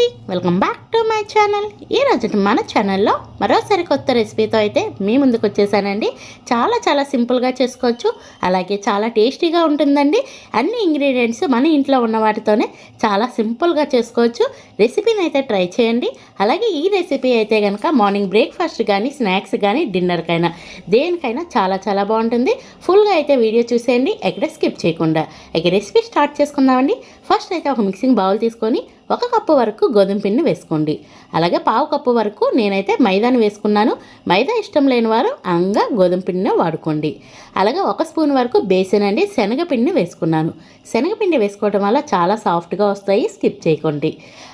అండి welcome back to my channel ఈరోజు మన ఛానల్లో మరోసారి కొత్త రెసిపీతో అయితే మీ ముందుకు వచ్చేసానండి. చాలా చాలా సింపుల్గా చేసుకోవచ్చు. అలాగే చాలా టేస్టీగా ఉంటుందండి. అన్ని ఇంగ్రీడియంట్స్ మన ఇంట్లో ఉన్న వాటితోనే చాలా సింపుల్గా చేసుకోవచ్చు. రెసిపీని అయితే ట్రై చేయండి. అలాగే ఈ రెసిపీ అయితే కనుక మార్నింగ్ బ్రేక్ఫాస్ట్ కానీ స్నాక్స్ కానీ డిన్నర్కైనా దేనికైనా చాలా చాలా బాగుంటుంది. ఫుల్గా అయితే వీడియో చూసేయండి. ఎక్కడ స్కిప్ చేయకుండా. ఇక రెసిపీ స్టార్ట్ చేసుకుందామండి. ఫస్ట్ అయితే ఒక మిక్సింగ్ బౌల్ తీసుకొని ఒక కప్పు వరకు గోధుమ పిండి వేసుకోండి. అలాగే పావు కప్పు వరకు నేనైతే మైదాని వేసుకున్నాను. మైదా ఇష్టం లేని వారు అంగా గోధుమ పిండిని వాడుకోండి. అలాగే ఒక స్పూన్ వరకు బేసిన్ అండి శనగపిండిని వేసుకున్నాను. శనగపిండి వేసుకోవడం వల్ల చాలా సాఫ్ట్గా వస్తాయి స్కిప్ చేయకండి.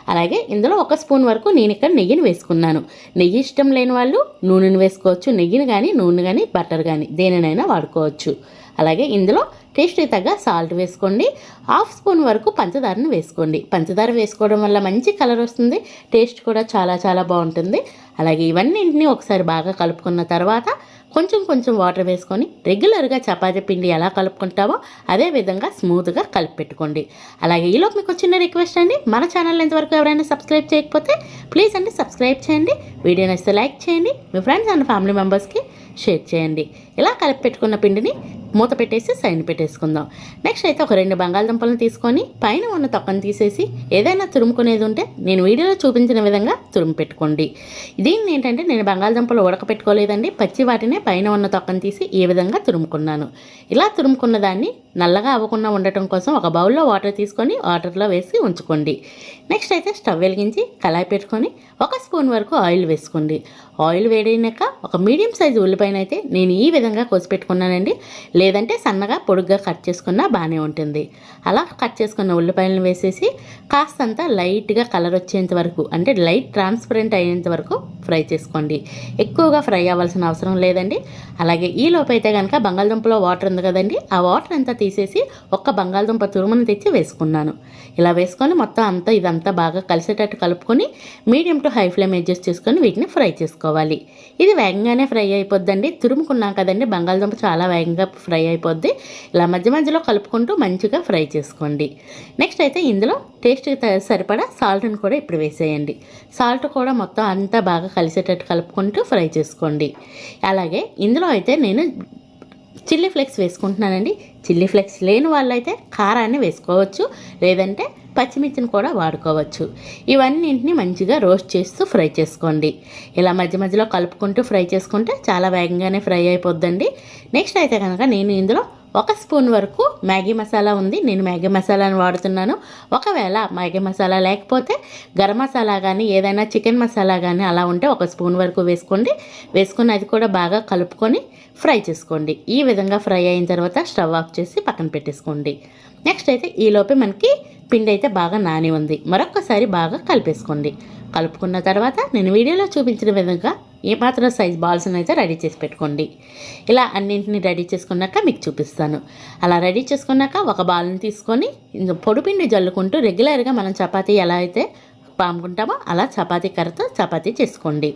అలాగే ఇందులో ఒక స్పూన్ వరకు నేను ఇక్కడ నెయ్యిని వేసుకున్నాను. నెయ్యి ఇష్టం లేని వాళ్ళు నూనెను వేసుకోవచ్చు. నెయ్యిని కానీ నూనె కానీ బటర్ కానీ దేనినైనా వాడుకోవచ్చు. అలాగే ఇందులో టేస్ట్కి తగ్గ సాల్ట్ వేసుకోండి. హాఫ్ స్పూన్ వరకు పంచదారను వేసుకోండి. పంచదార వేసుకోవడం వల్ల మంచి కలర్ వస్తుంది. టేస్ట్ కూడా చాలా చాలా బాగుంటుంది. అలాగే ఇవన్నింటినీ ఒకసారి బాగా కలుపుకున్న తర్వాత కొంచెం కొంచెం వాటర్ వేసుకొని రెగ్యులర్గా చపాతీ పిండి ఎలా కలుపుకుంటామో అదే విధంగా స్మూత్గా కలిపి పెట్టుకోండి అలాగే ఈలో మీకు చిన్న రిక్వెస్ట్ అండి. మన ఛానల్ ఎంతవరకు ఎవరైనా సబ్స్క్రైబ్ చేయకపోతే ప్లీజ్ అండి సబ్స్క్రైబ్ చేయండి. వీడియో నచ్చితే లైక్ చేయండి. మీ ఫ్రెండ్స్ అండ్ ఫ్యామిలీ మెంబర్స్కి షేర్ చేయండి. ఇలా కలిపి పెట్టుకున్న పిండిని మూత పెట్టేసి సైన్ పెట్టేసుకుందాం. నెక్స్ట్ అయితే ఒక రెండు బంగాళదుంపలను తీసుకొని పైన ఉన్న తొక్కను తీసేసి ఏదైనా తురుముకునేది ఉంటే నేను వీడియోలో చూపించిన విధంగా తురుము పెట్టుకోండి. దీన్ని ఏంటంటే నేను బంగాళదుంపలు ఉడకపెట్టుకోలేదండి. పచ్చి వాటినే పైన ఉన్న తొక్కను తీసి ఈ విధంగా తురుముకున్నాను. ఇలా తురుముకున్న దాన్ని నల్లగా అవ్వకుండా ఉండటం కోసం ఒక బౌల్లో వాటర్ తీసుకొని వాటర్లో వేసి ఉంచుకోండి. నెక్స్ట్ అయితే స్టవ్ వెలిగించి కళాయి పెట్టుకొని ఒక స్పూన్ వరకు ఆయిల్ వేసుకోండి. ఆయిల్ వేడైనాక ఒక మీడియం సైజు ఉల్లిపైన అయితే నేను ఈ విధంగా కోసి పెట్టుకున్నానండి లేదంటే సన్నగా పొడుగ్గా కట్ చేసుకున్నా బాగానే ఉంటుంది. అలా కట్ చేసుకున్న ఉల్లిపాయలను వేసేసి కాస్తంత లైట్గా కలర్ వచ్చేంత వరకు అంటే లైట్ ట్రాన్స్పరెంట్ అయ్యేంత వరకు ఫ్రై చేసుకోండి. ఎక్కువగా ఫ్రై అవ్వాల్సిన అవసరం లేదండి. అలాగే ఈ లోపైతే అయితే కనుక బంగాళదుంపలో వాటర్ ఉంది కదండి ఆ వాటర్ అంతా తీసేసి ఒక్క బంగాళదుంప తురుమును తెచ్చి వేసుకున్నాను. ఇలా వేసుకొని మొత్తం అంతా ఇదంతా బాగా కలిసేటట్టు కలుపుకొని medium to high flame adjust చేసుకొని వీటిని ఫ్రై చేసుకోవాలి. ఇది వేగంగానే ఫ్రై అయిపోద్దండి. తురుముకున్నాం కదండి బంగాళదుంప చాలా వేగంగా ఫ్రై అయిపోద్ది. ఇలా మధ్య మధ్యలో కలుపుకుంటూ మంచిగా ఫ్రై చేసుకోండి. నెక్స్ట్ అయితే ఇందులో టేస్ట్కి సరిపడా సాల్ట్ని కూడా ఇప్పుడు వేసేయండి. సాల్ట్ కూడా మొత్తం అంతా బాగా కలిసేటట్టు కలుపుకుంటూ ఫ్రై చేసుకోండి. అలాగే ఇందులో అయితే నేను చిల్లీ ఫ్లేక్స్ వేసుకుంటున్నానండి. చిల్లీ ఫ్లేక్స్ లేని వాళ్ళైతే కారాన్ని వేసుకోవచ్చు. లేదంటే పచ్చిమిర్చిని కూడా వాడుకోవచ్చు. ఇవన్నింటిని మంచిగా రోస్ట్ చేస్తూ ఫ్రై చేసుకోండి. ఇలా మధ్య మధ్యలో కలుపుకుంటూ ఫ్రై చేసుకుంటే చాలా వేగంగానే ఫ్రై అయిపోద్దండి. నెక్స్ట్ అయితే కనుక నేను ఇందులో ఒక స్పూన్ వరకు మ్యాగీ మసాలా ఉంది. నేను మ్యాగీ మసాలాను వాడుతున్నాను. ఒకవేళ మ్యాగీ మసాలా లేకపోతే గరం మసాలా కానీ ఏదైనా చికెన్ మసాలా కానీ అలా ఉంటే ఒక స్పూన్ వరకు వేసుకోండి. వేసుకుని అది కూడా బాగా కలుపుకొని ఫ్రై చేసుకోండి. ఈ విధంగా ఫ్రై అయిన తర్వాత స్టవ్ ఆఫ్ చేసి పక్కన పెట్టేసుకోండి. నెక్స్ట్ అయితే ఈలోపే మనకి పిండి అయితే బాగా నాని ఉంది మరొకసారి బాగా కలిపేసుకోండి. కలుపుకున్న తర్వాత నేను వీడియోలో చూపించిన విధంగా ఏ మాత్రం సైజ్ బాల్స్ని అయితే రెడీ చేసి పెట్టుకోండి. ఇలా అన్నింటిని రెడీ చేసుకున్నాక మీకు చూపిస్తాను. అలా రెడీ చేసుకున్నాక ఒక బాల్ని తీసుకొని పొడిపిండి జల్లుకుంటూ రెగ్యులర్గా మనం చపాతీ ఎలా అయితే పాముకుంటామో అలా చపాతీ కర్రతో చపాతీ చేసుకోండి.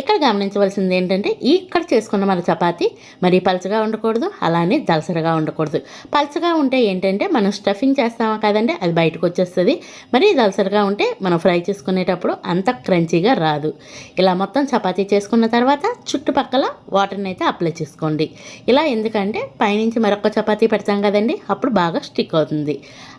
ఇక్కడ గమనించవలసింది ఏంటంటే ఇక్కడ చేసుకున్న మన చపాతీ మరీ పలచగా ఉండకూడదు అలానే దలసరగా ఉండకూడదు. పలచగా ఉంటే ఏంటంటే మనం స్టఫింగ్ చేస్తామా కదండి అది బయటకు వచ్చేస్తుంది. మరీ దలసరగా ఉంటే మనం ఫ్రై చేసుకునేటప్పుడు అంత క్రంచీగా రాదు. ఇలా మొత్తం చపాతీ చేసుకున్న తర్వాత చుట్టుపక్కల వాటర్ని అయితే అప్లై చేసుకోండి. ఇలా ఎందుకంటే పైనుంచి మరొక చపాతీ పెడతాం కదండి అప్పుడు బాగా స్టిక్ అవుతుంది.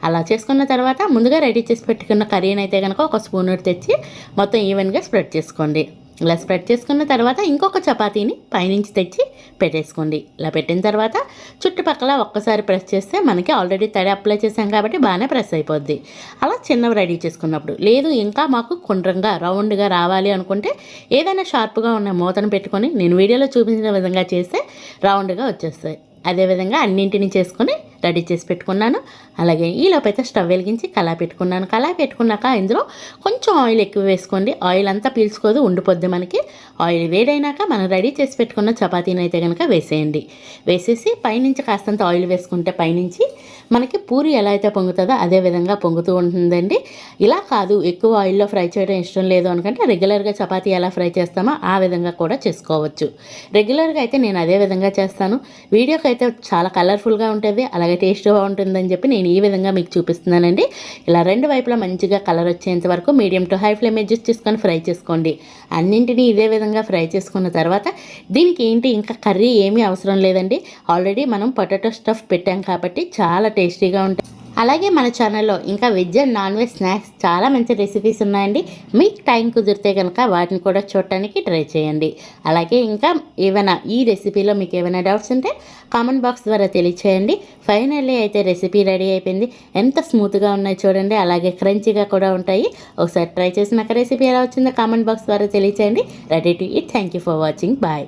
అలా చేసుకున్న తర్వాత ముందుగా రెడీ చేసి పెట్టుకున్న కర్రీని అయితే కనుక ఒక స్పూన్ తెచ్చి మొత్తం ఈవెన్గా స్ప్రెడ్ చేసుకోండి. ఇలా స్ప్రెడ్ చేసుకున్న తర్వాత ఇంకొక చపాతీని పైనుంచి తెచ్చి పెట్టేసుకోండి. ఇలా పెట్టిన తర్వాత చుట్టుపక్కల ఒక్కసారి ప్రెస్ చేస్తే మనకి ఆల్రెడీ తడి అప్లై చేసాం కాబట్టి బాగానే ప్రెస్ అయిపోద్ది. అలా చిన్నవి రెడీ చేసుకున్నప్పుడు లేదు ఇంకా మాకు కుండ్రంగా రౌండ్గా రావాలి అనుకుంటే ఏదైనా షార్ప్గా ఉన్న మూతను పెట్టుకొని నేను వీడియోలో చూపించిన విధంగా చేస్తే రౌండ్గా వచ్చేస్తాయి. అదేవిధంగా అన్నింటిని చేసుకొని రెడీ చేసి పెట్టుకున్నాను. అలాగే ఈలోపు అయితే స్టవ్ వెలిగించి కళాయి పెట్టుకున్నాను. కళాయి పెట్టుకున్నాక ఇందులో కొంచెం ఆయిల్ ఎక్కువ వేసుకోండి. ఆయిల్ అంతా పీల్చుకోదు ఉండిపోద్ది మనకి. ఆయిల్ వేడైనాక మనం రెడీ చేసి పెట్టుకున్న చపాతీని అయితే కనుక వేసేయండి. వేసేసి పైనుంచి కాస్తంత ఆయిల్ వేసుకుంటే పైనుంచి మనకి పూరి ఎలా అయితే పొంగుతుందో అదే విధంగా పొంగుతూ ఉంటుందండి. ఇలా కాదు ఎక్కువ ఆయిల్లో ఫ్రై చేయడం ఇష్టం లేదు అనుకంటే రెగ్యులర్గా చపాతీ ఎలా ఫ్రై చేస్తామో ఆ విధంగా కూడా చేసుకోవచ్చు. రెగ్యులర్గా అయితే నేను అదే విధంగా చేస్తాను. వీడియోకి అయితే చాలా కలర్ఫుల్గా ఉంటుంది. అలాగే అలాగే టేస్ట్ బాగుంటుందని చెప్పి నేను ఈ విధంగా మీకు చూపిస్తున్నానండి. ఇలా రెండు వైపులా మంచిగా కలర్ వచ్చేంత వరకు medium to high flame adjust చేసుకొని ఫ్రై చేసుకోండి. అన్నింటినీ ఇదే విధంగా ఫ్రై చేసుకున్న తర్వాత దీనికి ఏంటి ఇంకా కర్రీ ఏమీ అవసరం లేదండి. ఆల్రెడీ మనం పొటాటో స్టఫ్ పెట్టాం కాబట్టి చాలా టేస్టీగా ఉంటుంది అలాగే మన ఛానల్లో ఇంకా veg and non veg snacks చాలా మంచి రెసిపీస్ ఉన్నాయండి. మీకు టైం కుదిరితే కనుక వాటిని కూడా చూడటానికి ట్రై చేయండి. అలాగే ఇంకా ఏమైనా ఈ రెసిపీలో మీకు ఏమైనా డౌట్స్ ఉంటే కామెంట్ బాక్స్ ద్వారా తెలియచేయండి. ఫైనల్లీ అయితే రెసిపీ రెడీ అయిపోయింది. ఎంత స్మూత్గా ఉన్నాయి చూడండి. అలాగే క్రంచీగా కూడా ఉంటాయి. ఒకసారి ట్రై చేసినాక రెసిపీ ఎలా వచ్చిందో కామెంట్ బాక్స్ ద్వారా తెలియచేయండి. Ready to eat thank you for watching bye